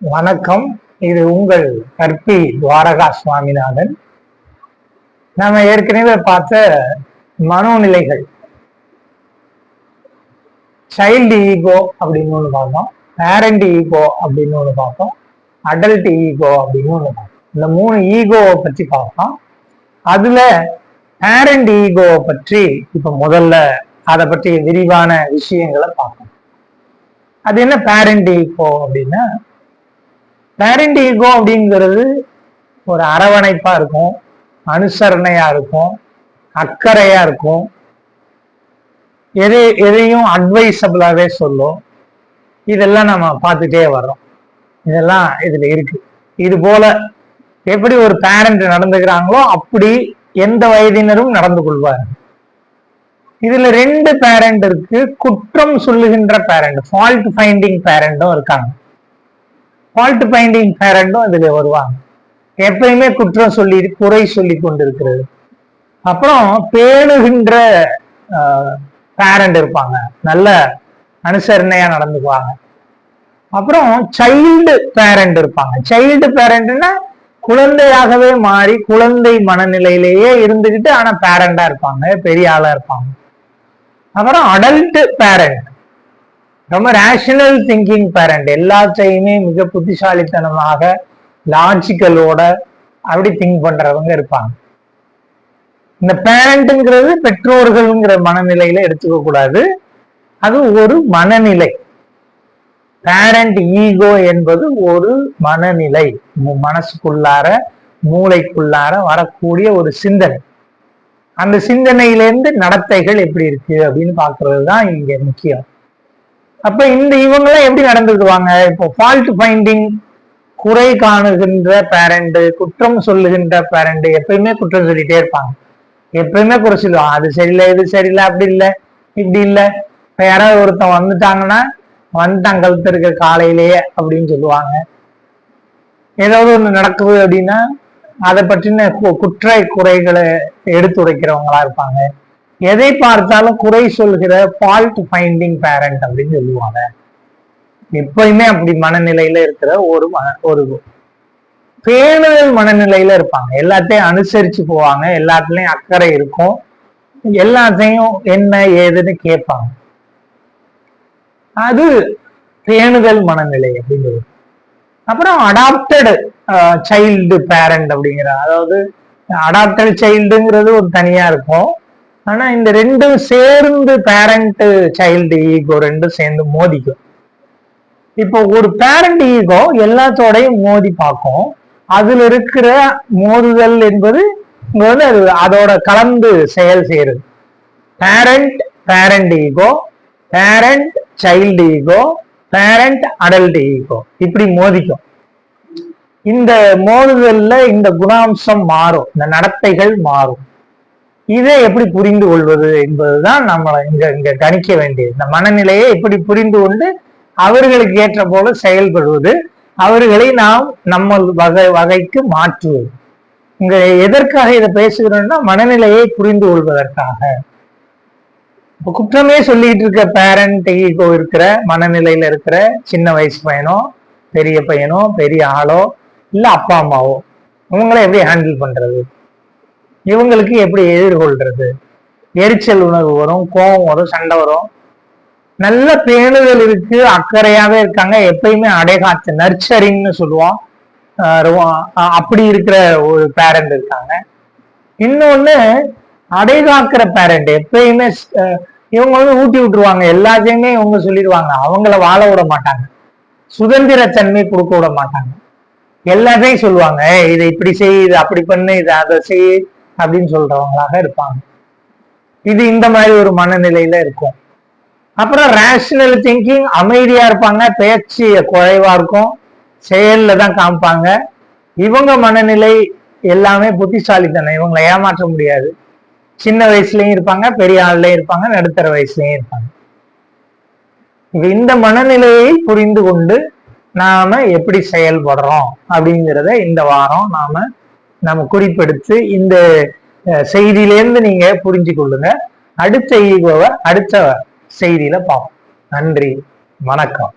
வணக்கம். இது உங்கள் கற்பி துவாரகா சுவாமிநாதன் நம்ம ஏற்கனவே பார்த்த மனோநிலைகள். சைல்டு ஈகோ அப்படின்னு ஒன்று பார்த்தோம் பேரண்ட் ஈகோ அப்படின்னு ஒன்று பார்த்தோம் அடல்ட் ஈகோ அப்படின்னு ஒன்று பார்த்தோம் இந்த மூணு ஈகோவை பற்றி பார்த்தோம் அதுல பேரண்ட் ஈகோவை பற்றி இப்ப முதல்ல அதை பற்றி விரிவான விஷயங்களை பார்ப்போம். அது என்ன பேரண்ட் ஈகோ அப்படின்னா பேரண்ட் ஈகோ அப்படிங்கிறது ஒரு அரவணைப்பா இருக்கும் அனுசரணையா இருக்கும் அக்கறையா இருக்கும். எது எதையும் அட்வைசபிளாவே சொல்லும். இதெல்லாம் நம்ம பார்த்துட்டே வர்றோம். இதெல்லாம் இதுல இருக்கு. இது போல எப்படி ஒரு பேரண்ட் நடந்துக்கிறாங்களோ அப்படி எந்த வயதினரும் நடந்து கொள்வார்கள். இதுல ரெண்டு பேரண்ட் இருக்கு. குற்றம் சொல்லுகின்ற பேரண்ட் ஃபால்ட் ஃபைண்டிங் பேரண்டும் இருக்காங்க. ஃபால்ட் பைண்டிங் பேரண்டும் அதில் வருவாங்க. எப்பயுமே குற்றம் சொல்லி குறை சொல்லி கொண்டிருக்கிறது. அப்புறம் பேணுகின்ற பேரண்ட் இருப்பாங்க. நல்ல அனுசரணையா நடந்துக்குவாங்க. அப்புறம் சைல்டு பேரண்ட் இருப்பாங்க. சைல்டு பேரண்ட்னா குழந்தையாகவே மாறி குழந்தை மனநிலையிலேயே இருந்துக்கிட்டு ஆனா பேரண்டா இருப்பாங்க. பெரிய ஆளா இருப்பாங்க. அப்புறம் அடல்ட் பேரண்ட் ரொம்ப ரேஷனல் திங்கிங் பேரண்ட் எல்லாத்தையுமே மிக புத்திசாலித்தனமாக லாஜிக்கலோட அப்படி திங்க் பண்றவங்க இருப்பாங்க. இந்த பேரண்ட்ங்கிறது பெற்றோர்கள்ங்கிற மனநிலையில எடுத்துக்க கூடாது. அது ஒரு மனநிலை. பேரண்ட் ஈகோ என்பது ஒரு மனநிலை. மனசுக்குள்ளார மூளைக்குள்ளார வரக்கூடிய ஒரு சிந்தனை. அந்த சிந்தனையிலேருந்து நடத்தைகள் எப்படி இருக்கு அப்படின்னு பாக்குறது தான் இங்க முக்கியம். அப்ப இந்த இவங்கெல்லாம் எப்படி நடந்துக்குவாங்க? இப்போ ஃபால்ட் ஃபைண்டிங் குறை காணுகின்ற பேரண்ட் குற்றம் சொல்லுகின்ற பேரண்ட் எப்பயுமே குற்றம் சொல்லிட்டே இருப்பாங்க. எப்பயுமே குறை சொல்லுவாங்க. அது சரியில்லை இது சரியில்லை அப்படி இல்லை இப்படி இல்லை. இப்ப யாராவது ஒருத்தன் வந்துட்டாங்கன்னா வந்துட்டாங்க கழுத்து இருக்க காலையிலேயே அப்படின்னு சொல்லுவாங்க. ஏதாவது ஒண்ணு நடக்குது அப்படின்னா அதை பற்றின குற்ற குறைகளை எடுத்துரைக்கிறவங்களா இருப்பாங்க. எதை பார்த்தாலும் குறை சொல்கிற ஃபால்ட் ஃபைண்டிங் பேரண்ட் அப்படின்னு சொல்லுவாங்க. எப்பயுமே அப்படி மனநிலையில இருக்கிற ஒரு ஒரு பேணுதல் மனநிலையில இருப்பாங்க. எல்லாத்தையும் அனுசரிச்சு போவாங்க. எல்லாத்துலயும் அக்கறை இருக்கும். எல்லாத்தையும் என்ன ஏதுன்னு கேட்பாங்க. அது பேணுதல் மனநிலை அப்படிங்கிறது அப்புறம் அடாப்டடு சைல்டு பேரண்ட் அப்படிங்கிற அதாவது அடாப்டட் சைல்டுங்கிறது ஒரு தனியா இருக்கும். ஆனா இந்த ரெண்டும் சேர்ந்து பேரண்ட் சைல்டு ஈகோ ரெண்டும் சேர்ந்து மோதிக்கும் இப்போ ஒரு பேரண்ட் ஈகோ எல்லாத்தோடையும் மோதி பார்க்கும். அதுல இருக்கிற மோதுதல் என்பது வந்து அது அதோட கலந்து செயல் செய்யறது parent parent ego parent child ego parent adult ego இப்படி மோதிக்கும். இந்த மோதுதல்ல இந்த குணாம்சம் மாறும். இந்த நடத்தைகள் மாறும். இதை எப்படி புரிந்து கொள்வது என்பதுதான் நம்ம இங்க இங்க கணிக்க வேண்டியது. இந்த மனநிலையை எப்படி புரிந்து கொண்டு அவர்களுக்கு ஏற்ற போல செயல்படுவது அவர்களை நாம் நம்ம வகை வகைக்கு மாற்றுவது. இங்க எதற்காக இதை பேசுகிறோம்னா மனநிலையை புரிந்து கொள்வதற்காக. குற்றமே சொல்லிட்டு இருக்க பேரண்ட் ஈகோ இருக்கிற மனநிலையில இருக்கிற சின்ன வயசு பையனோ பெரிய பையனோ பெரிய ஆளோ இல்ல அப்பா அம்மாவோ அவங்கள எப்படி ஹேண்டில் பண்றது? இவங்களுக்கு எப்படி எதிர்கொள்றது? எரிச்சல் உணர்வு வரும் கோபம் வரும் சண்டை வரும். நல்ல பேணுதல் இருக்கு அக்கறையாவே இருக்காங்க. எப்பயுமே அடைகாத்து நர்ச்சரிங்னு சொல்லுவோம். அப்படி இருக்கிற ஒரு பேரண்ட் இருக்காங்க. இன்னொன்னு அடைகாக்கிற பேரண்ட் எப்பயுமே இவங்க வந்து ஊட்டி விட்டுருவாங்க. எல்லாத்தையுமே இவங்க சொல்லிடுவாங்க. அவங்கள வாழ விட மாட்டாங்க. சுதந்திர தன்மை கொடுக்க விட மாட்டாங்க. எல்லாத்தையும் சொல்லுவாங்க. இதை இப்படி செய் இது அப்படி பண்ணு இதை அதை செய். அப்படின்னு சொல்றவங்களாக இருப்பாங்க. இது இந்த மாதிரி ஒரு மனநிலையில இருக்கும். அப்புறம் ரேஷனல் திங்கிங் அமைதியா இருப்பாங்க பேச்சு குறைவா இருக்கும் செயல்ல தான் காமிப்பாங்க. இவங்க மனநிலை எல்லாமே புத்திசாலித்தனம் இவங்களை ஏமாற்ற முடியாது. சின்ன வயசுலயும் இருப்பாங்க பெரிய ஆள்லயும் இருப்பாங்க நடுத்தர வயசுலயும் இருப்பாங்க. இந்த மனநிலையை புரிந்து கொண்டு நாம எப்படி செயல்படுறோம் அப்படிங்கிறத இந்த வாரம் நாம நம்ம குறிப்பெடுத்து இந்த செய்தியிலேருந்து நீங்க புரிஞ்சு கொள்ளுங்க அடுத்த ஈகோவை அடுத்த செய்தியில பார்ப்போம் நன்றி. வணக்கம்.